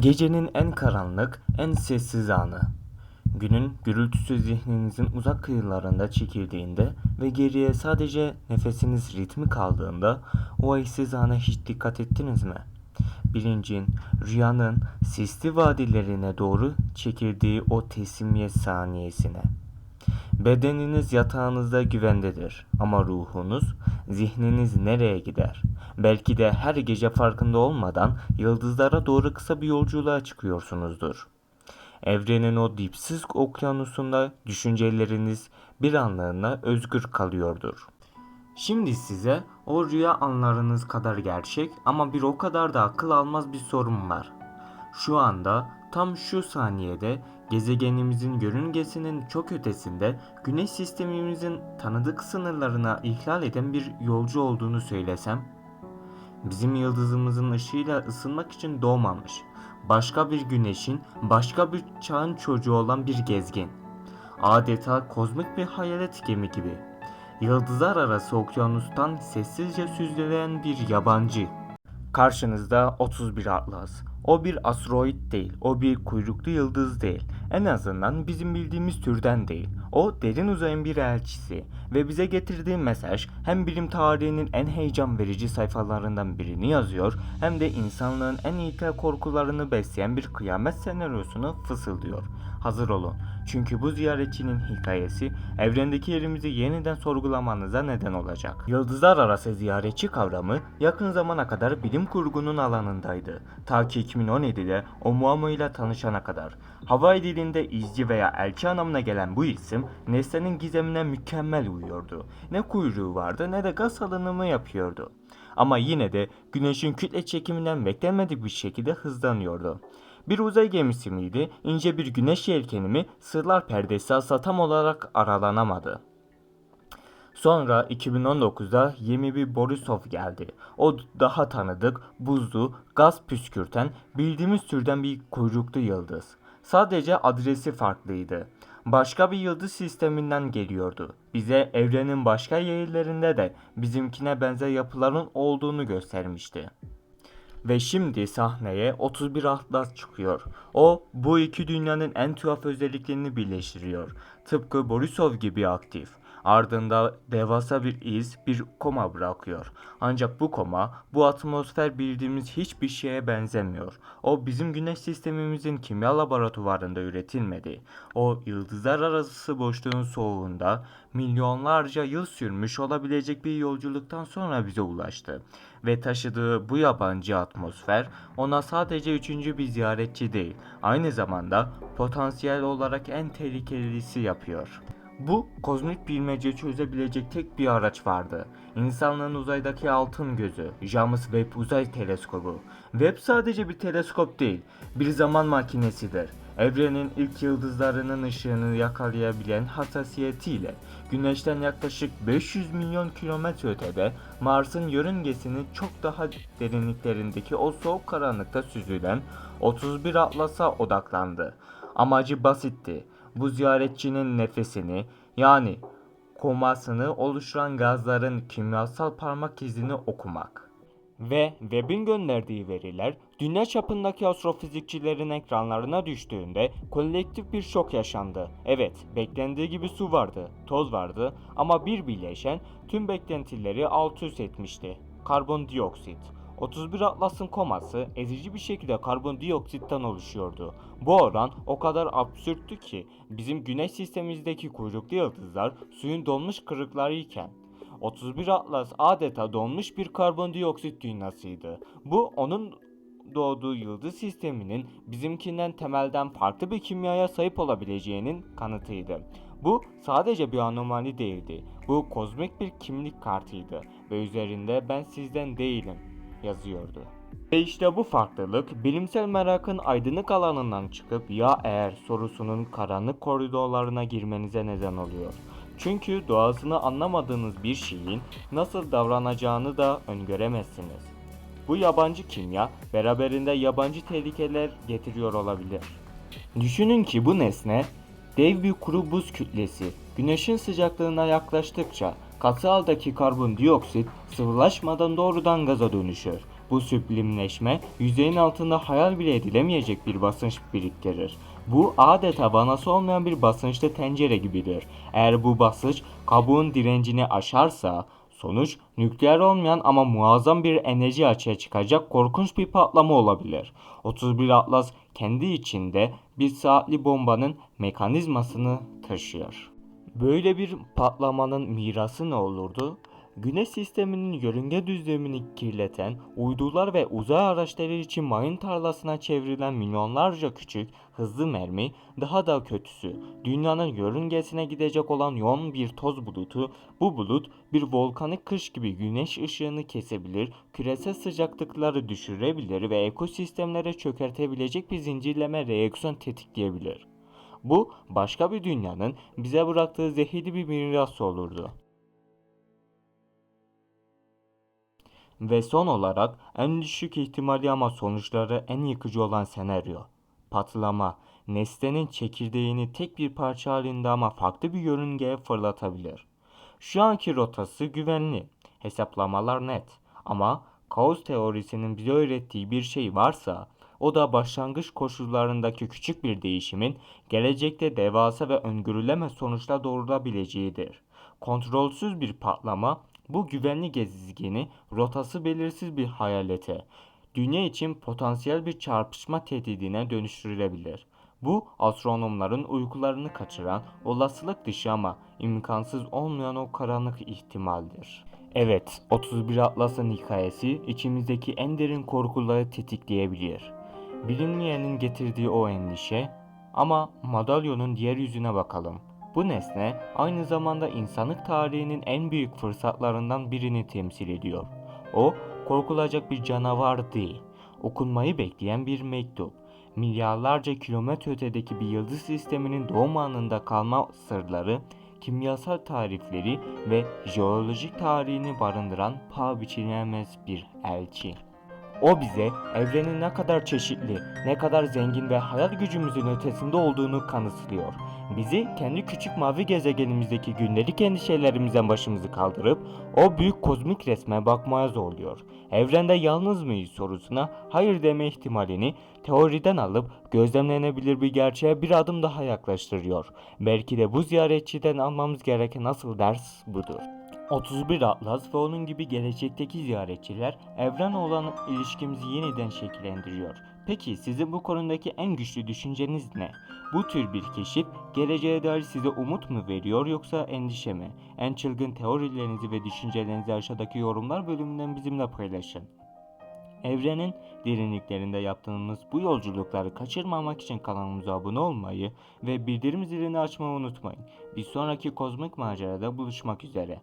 Gecenin en karanlık, en sessiz anı. Günün gürültüsü zihninizin uzak kıyılarında çekildiğinde ve geriye sadece nefesiniz ritmi kaldığında o eşsiz ana hiç dikkat ettiniz mi? Bilincin, rüyanın sisli vadilerine doğru çekildiği o teslimiyet saniyesine. Bedeniniz yatağınızda güvendedir ama ruhunuz, zihniniz nereye gider? Belki de her gece farkında olmadan yıldızlara doğru kısa bir yolculuğa çıkıyorsunuzdur. Evrenin o dipsiz okyanusunda düşünceleriniz bir anlığına özgür kalıyordur. Şimdi size o rüya anlarınız kadar gerçek ama bir o kadar da akıl almaz bir sorun var. Şu anda tam şu saniyede gezegenimizin yörüngesinin çok ötesinde güneş sistemimizin tanıdık sınırlarına ihlal eden bir yolcu olduğunu söylesem bizim yıldızımızın ışığıyla ısınmak için doğmamış. Başka bir güneşin, başka bir çağın çocuğu olan bir gezgin. Adeta kozmik bir hayalet gemi gibi. Yıldızlar arası okyanustan sessizce süzülen bir yabancı. Karşınızda 31 Atlas. O bir asteroid değil, o bir kuyruklu yıldız değil. En azından bizim bildiğimiz türden değil. O derin uzayın bir elçisi ve bize getirdiği mesaj hem bilim tarihinin en heyecan verici sayfalarından birini yazıyor hem de insanlığın en ilkel korkularını besleyen bir kıyamet senaryosunu fısıldıyor. Hazır olun. Çünkü bu ziyaretçinin hikayesi evrendeki yerimizi yeniden sorgulamanıza neden olacak. Yıldızlar arası ziyaretçi kavramı yakın zamana kadar bilim kurgunun alanındaydı. Ta ki 2017'de Oumuamua ile tanışana kadar. Hawaii dilinde izci veya elçi anlamına gelen bu isim nesnenin gizemine mükemmel uyuyordu. Ne kuyruğu vardı ne de gaz salınımı yapıyordu. Ama yine de güneşin kütle çekiminden beklenmedik bir şekilde hızlanıyordu. Bir uzay gemisi miydi, ince bir güneş yelkeni mi, sırlar perdesi asla tam olarak aralanamadı. Sonra 2019'da yeni bir Borisov geldi. O daha tanıdık, buzlu, gaz püskürten, bildiğimiz türden bir kuyruklu yıldız. Sadece adresi farklıydı. Başka bir yıldız sisteminden geliyordu. Bize evrenin başka yerlerinde de bizimkine benzer yapıların olduğunu göstermişti. Ve şimdi sahneye 31 Atlas çıkıyor. O bu iki dünyanın en tuhaf özelliklerini birleştiriyor. Tıpkı Borisov gibi aktif. Ardında devasa bir iz, bir koma bırakıyor. Ancak bu koma, bu atmosfer bildiğimiz hiçbir şeye benzemiyor. O bizim güneş sistemimizin kimya laboratuvarında üretilmedi. O yıldızlar arası boşluğun soğuğunda milyonlarca yıl sürmüş olabilecek bir yolculuktan sonra bize ulaştı. Ve taşıdığı bu yabancı atmosfer ona sadece üçüncü bir ziyaretçi değil, aynı zamanda potansiyel olarak en tehlikelisi yapıyor. Bu kozmik bilmece çözebilecek tek bir araç vardı. İnsanlığın uzaydaki altın gözü, James Webb Uzay Teleskobu. Webb sadece bir teleskop değil, bir zaman makinesidir. Evrenin ilk yıldızlarının ışığını yakalayabilen hassasiyetiyle Güneş'ten yaklaşık 500 milyon kilometre ötede Mars'ın yörüngesinin çok daha derinliklerindeki o soğuk karanlıkta süzülen 31 Atlas'a odaklandı. Amacı basitti bu ziyaretçinin nefesini yani komasını oluşturan gazların kimyasal parmak izini okumak. Ve Webb'in gönderdiği veriler dünya çapındaki astrofizikçilerin ekranlarına düştüğünde kolektif bir şok yaşandı. Evet, beklendiği gibi su vardı, toz vardı ama bir bileşen tüm beklentileri alt üst etmişti. Karbondioksit. 31 Atlas'ın koması ezici bir şekilde karbondioksitten oluşuyordu. Bu oran o kadar absürttü ki bizim güneş sistemimizdeki kuyruklu yıldızlar suyun donmuş kırıkları iken 31 Atlas adeta donmuş bir karbondioksit dünyasıydı. Bu onun doğduğu yıldız sisteminin bizimkinden temelden farklı bir kimyaya sahip olabileceğinin kanıtıydı. Bu sadece bir anomali değildi. Bu kozmik bir kimlik kartıydı ve üzerinde ben sizden değilim yazıyordu. Ve işte bu farklılık bilimsel merakın aydınlık alanından çıkıp ya eğer sorusunun karanlık koridorlarına girmenize neden oluyor. Çünkü doğasını anlamadığınız bir şeyin nasıl davranacağını da öngöremezsiniz. Bu yabancı kimya beraberinde yabancı tehlikeler getiriyor olabilir. Düşünün ki bu nesne dev bir kuru buz kütlesi güneşin sıcaklığına yaklaştıkça katı karbondioksit sıvılaşmadan doğrudan gaza dönüşür. Bu süblimleşme yüzeyin altında hayal bile edilemeyecek bir basınç biriktirir. Bu adeta vanası olmayan bir basınçlı tencere gibidir. Eğer bu basınç kabuğun direncini aşarsa sonuç nükleer olmayan ama muazzam bir enerji açığa çıkacak korkunç bir patlama olabilir. 31 Atlas kendi içinde bir saatli bombanın mekanizmasını taşıyor. Böyle bir patlamanın mirası ne olurdu? Güneş sisteminin yörünge düzlemini kirleten uydular ve uzay araçları için mayın tarlasına çevrilen milyonlarca küçük, hızlı mermi, daha da kötüsü, dünyanın yörüngesine gidecek olan yoğun bir toz bulutu, bu bulut bir volkanik kış gibi güneş ışığını kesebilir, küresel sıcaklıkları düşürebilir ve ekosistemlere çökertebilecek bir zincirleme reaksiyon tetikleyebilir. Bu başka bir dünyanın bize bıraktığı zehirli bir miras olurdu. Ve son olarak en düşük ihtimali ama sonuçları en yıkıcı olan senaryo. Patlama, nesnenin çekirdeğini tek bir parça halinde ama farklı bir yörüngeye fırlatabilir. Şu anki rotası güvenli, hesaplamalar net ama kaos teorisinin bize öğrettiği bir şey varsa o da başlangıç koşullarındaki küçük bir değişimin gelecekte devasa ve öngörülemez sonuçlar doğurabileceğidir. Kontrolsüz bir patlama bu güvenli gezegeni rotası belirsiz bir hayalete, dünya için potansiyel bir çarpışma tehdidine dönüştürülebilir. Bu astronomların uykularını kaçıran olasılık dışı ama imkansız olmayan o karanlık ihtimaldir. Evet, 31 Atlas'ın hikayesi içimizdeki en derin korkuları tetikleyebilir. Bilinmeyenin getirdiği o endişe ama madalyonun diğer yüzüne bakalım. Bu nesne aynı zamanda insanlık tarihinin en büyük fırsatlarından birini temsil ediyor. O korkulacak bir canavar değil, okunmayı bekleyen bir mektup. Milyarlarca kilometre ötedeki bir yıldız sisteminin doğum anında kalma sırları, kimyasal tarifleri ve jeolojik tarihini barındıran paha biçilemez bir elçi. O bize evrenin ne kadar çeşitli, ne kadar zengin ve hayal gücümüzün ötesinde olduğunu kanıtlıyor. Bizi kendi küçük mavi gezegenimizdeki gündelik endişelerimizden başımızı kaldırıp o büyük kozmik resme bakmaya zorluyor. Evrende yalnız mıyız sorusuna hayır deme ihtimalini teoriden alıp gözlemlenebilir bir gerçeğe bir adım daha yaklaştırıyor. Belki de bu ziyaretçiden almamız gereken asıl ders budur. 31 Atlas ve onun gibi gelecekteki ziyaretçiler evren olan ilişkimizi yeniden şekillendiriyor. Peki sizin bu konudaki en güçlü düşünceniz ne? Bu tür bir keşif geleceğe dair size umut mu veriyor yoksa endişe mi? En çılgın teorilerinizi ve düşüncelerinizi aşağıdaki yorumlar bölümünden bizimle paylaşın. Evrenin derinliklerinde yaptığımız bu yolculukları kaçırmamak için kanalımıza abone olmayı ve bildirim zilini açmayı unutmayın. Bir sonraki kozmik macerada buluşmak üzere.